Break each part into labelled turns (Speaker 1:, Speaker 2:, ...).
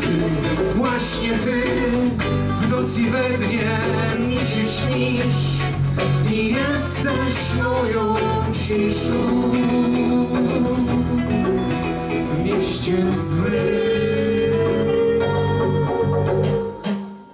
Speaker 1: ty, właśnie ty w nocy we dnie mi się śnisz I jesteś moją ciszą w mieście złym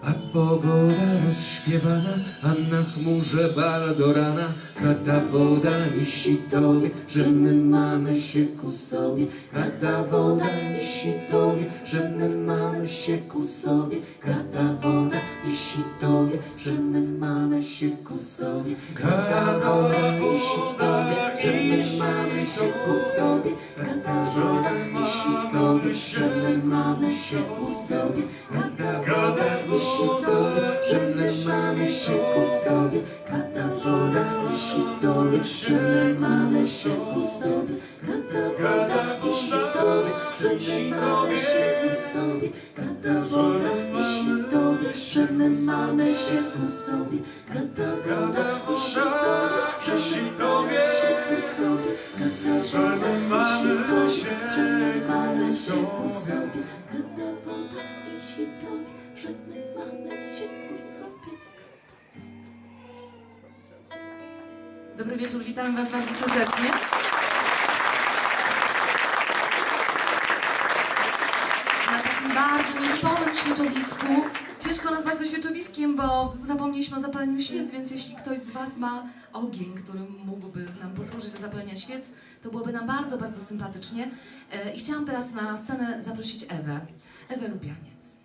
Speaker 1: a pogoda rozśpiewana, a na chmurze bal do rana Kada woda wisi tobie, że my mamy się ku sobie Kada woda wisi tobie, że my mamy się ku sobie Kada woda wisi tobie, że my mamy się ku sobie Kada woda wisi tobie, że my mamy się ku sobie Kada woda wisi tobie, że my mamy się ku sobie Kada woda wisi tobie, że my mamy się ku sobie Kada woda wisi tobie, że my mamy się ku sobie Kada woda wisi tobie, że my mamy się ku sobie Kada woda wisi tobie, że my mamy się ku sobie Kada woda wisi tobie, że my mamy się ku sobie Kada woda wisi tobie, że my mamy się ku sobie Kada woda wisi tobie, że my mamy się ku sobie
Speaker 2: Dobry wieczór, witam Was bardzo serdecznie. Na takim bardzo nietypowym świeczowisku. Ciężko nazwać to świeczowiskiem, bo zapomnieliśmy o zapaleniu świec, więc jeśli ktoś z Was ma ogień, który mógłby nam posłużyć do zapalenia świec, to byłoby nam bardzo, bardzo sympatycznie. E, I chciałam teraz na scenę zaprosić Ewę. Ewę Lubianiec.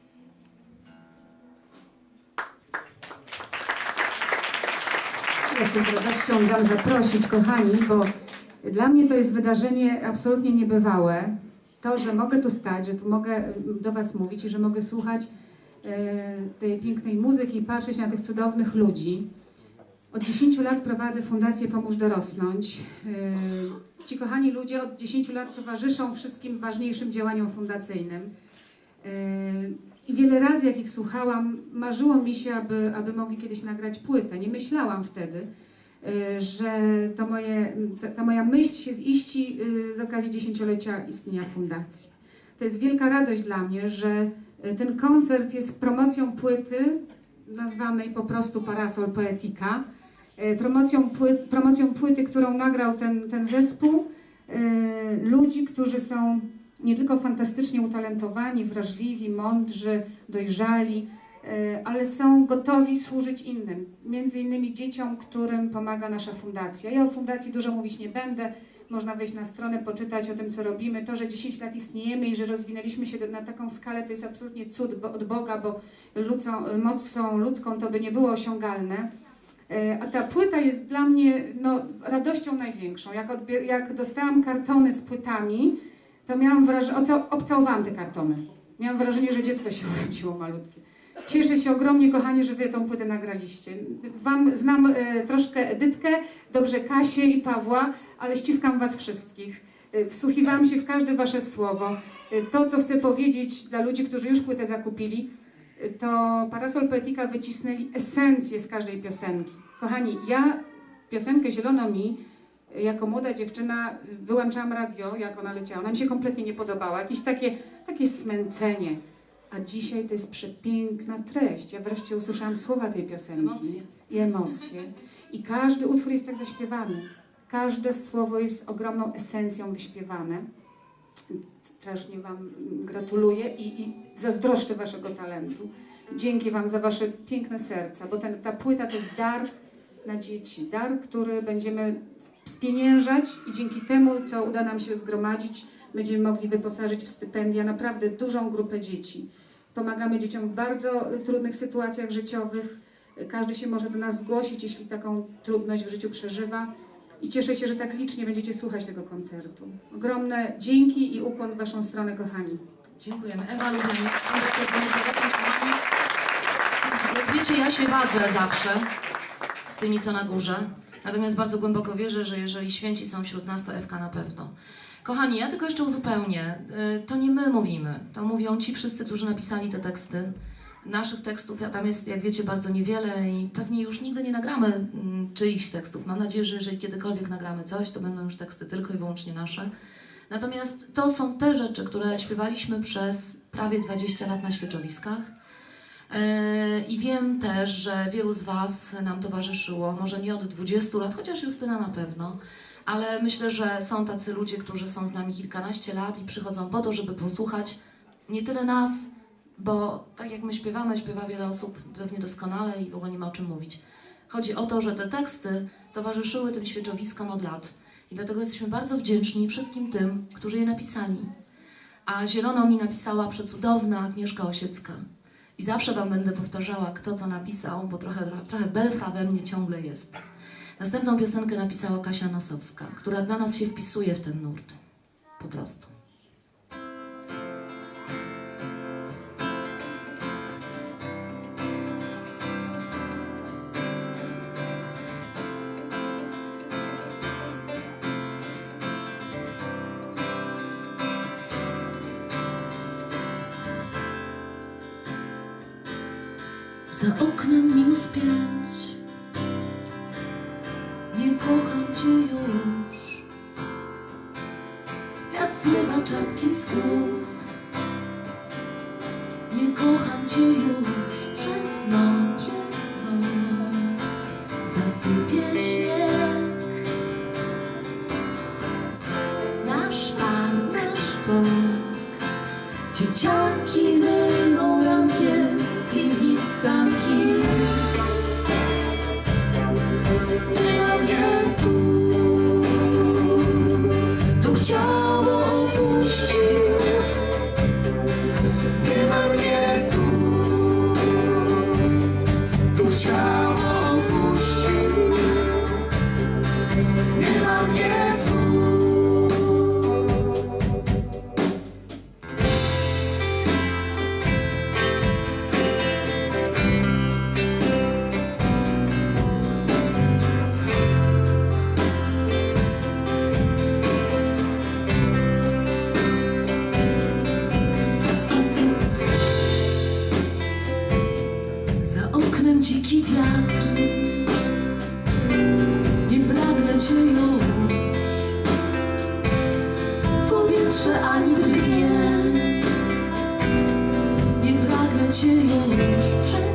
Speaker 3: Ja się z radością dam zaprosić, kochani, bo dla mnie to jest wydarzenie absolutnie niebywałe. To, że mogę tu stać, że tu mogę e, do Was mówić i że mogę słuchać e, tej pięknej muzyki i patrzeć na tych cudownych ludzi. Od 10 lat prowadzę Fundację Pomóż Dorosnąć. E, Ci kochani ludzie od 10 lat towarzyszą wszystkim ważniejszym działaniom fundacyjnym. I wiele razy, jak ich słuchałam, marzyło mi się, aby, aby mogli kiedyś nagrać płytę. Nie myślałam wtedy, e, że to moje, ta, ta moja myśl się ziści e, z okazji dziesięciolecia istnienia fundacji. To jest wielka radość dla mnie, że e, ten koncert jest promocją płyty nazwanej po prostu Parasol Poetica. Promocją, płyt, promocją płyty, którą nagrał ten, ten zespół ludzi, którzy są nie tylko fantastycznie utalentowani, wrażliwi, mądrzy, dojrzali, e, ale są gotowi służyć innym, między innymi dzieciom, którym pomaga nasza fundacja. Ja o fundacji dużo mówić nie będę, można wejść na stronę, poczytać o tym, co robimy. To, że 10 lat istniejemy i że rozwinęliśmy się na taką skalę, to jest absolutnie cud od Boga, bo ludzą, mocą ludzką to by nie było osiągalne. E, A ta płyta jest dla mnie no, radością największą. Jak, jak dostałam kartony z płytami, to miałam wrażenie, obcałowałam te kartony. Miałam wrażenie, że dziecko się urodziło malutkie. Cieszę się ogromnie, kochani, że wy tą płytę nagraliście. Wam znam e, troszkę Edytkę, dobrze Kasię i Pawła, ale ściskam was wszystkich. E, wsłuchiwałam się w każde wasze słowo. E, to, co chcę powiedzieć dla ludzi, którzy już płytę zakupili, to Parasol Poetica wycisnęli esencję z każdej piosenki. Kochani, ja piosenkę Zielono mi jako młoda dziewczyna wyłączałam radio, jak ona leciała. Ona mi się kompletnie nie podobała. Jakieś takie, takie smęcenie. A dzisiaj to jest przepiękna treść. Ja wreszcie usłyszałam słowa tej piosenki.
Speaker 2: Emocje.
Speaker 3: I emocje. I każdy utwór jest tak zaśpiewany. Każde słowo jest ogromną esencją wyśpiewane. Strasznie Wam gratuluję i, i zazdroszczę Waszego talentu. Dzięki Wam za Wasze piękne serca, bo ten, ta płyta to jest dar na dzieci. Dar, który będziemy spieniężać i dzięki temu, co uda nam się zgromadzić, będziemy mogli wyposażyć w stypendia naprawdę dużą grupę dzieci. Pomagamy dzieciom w bardzo trudnych sytuacjach życiowych. Każdy się może do nas zgłosić, jeśli taką trudność w życiu przeżywa. I cieszę się, że tak licznie będziecie słuchać tego koncertu. Ogromne dzięki i ukłon w Waszą stronę, kochani.
Speaker 2: Dziękujemy. Ewa kochani. Jak wiecie, ja się wadzę zawsze z tymi, co na górze. Natomiast bardzo głęboko wierzę, że jeżeli święci są wśród nas, to Ewka na pewno. Kochani, ja tylko jeszcze uzupełnię. Y, To nie my mówimy. To mówią ci wszyscy, którzy napisali te teksty. naszych tekstów, tam jest, jak wiecie, bardzo niewiele i pewnie już nigdy nie nagramy mm, czyichś tekstów. Mam nadzieję, że jeżeli kiedykolwiek nagramy coś, to będą już teksty tylko i wyłącznie nasze. Natomiast to są te rzeczy, które śpiewaliśmy przez prawie 20 lat na świeczowiskach. Yy, I wiem też, że wielu z Was nam towarzyszyło, może nie od 20 lat, chociaż Justyna na pewno, ale myślę, że są tacy ludzie, którzy są z nami kilkanaście lat i przychodzą po to, żeby posłuchać nie tyle nas, bo tak jak my śpiewamy, śpiewa wiele osób pewnie doskonale i w ogóle nie ma o czym mówić. Chodzi o to, że te teksty towarzyszyły tym świeczowiskom od lat i dlatego jesteśmy bardzo wdzięczni wszystkim tym, którzy je napisali. A zieloną mi napisała przecudowna Agnieszka Osiecka. I zawsze Wam będę powtarzała, kto co napisał, bo trochę, trochę belfra we mnie ciągle jest. Następną piosenkę napisała Kasia Nosowska, która dla nas się wpisuje w ten nurt. Po prostu. Za oknem minus pięć. Nie kocham cię już. Wiatr zrywa czapki z głów Nie kocham cię już. Przez noc już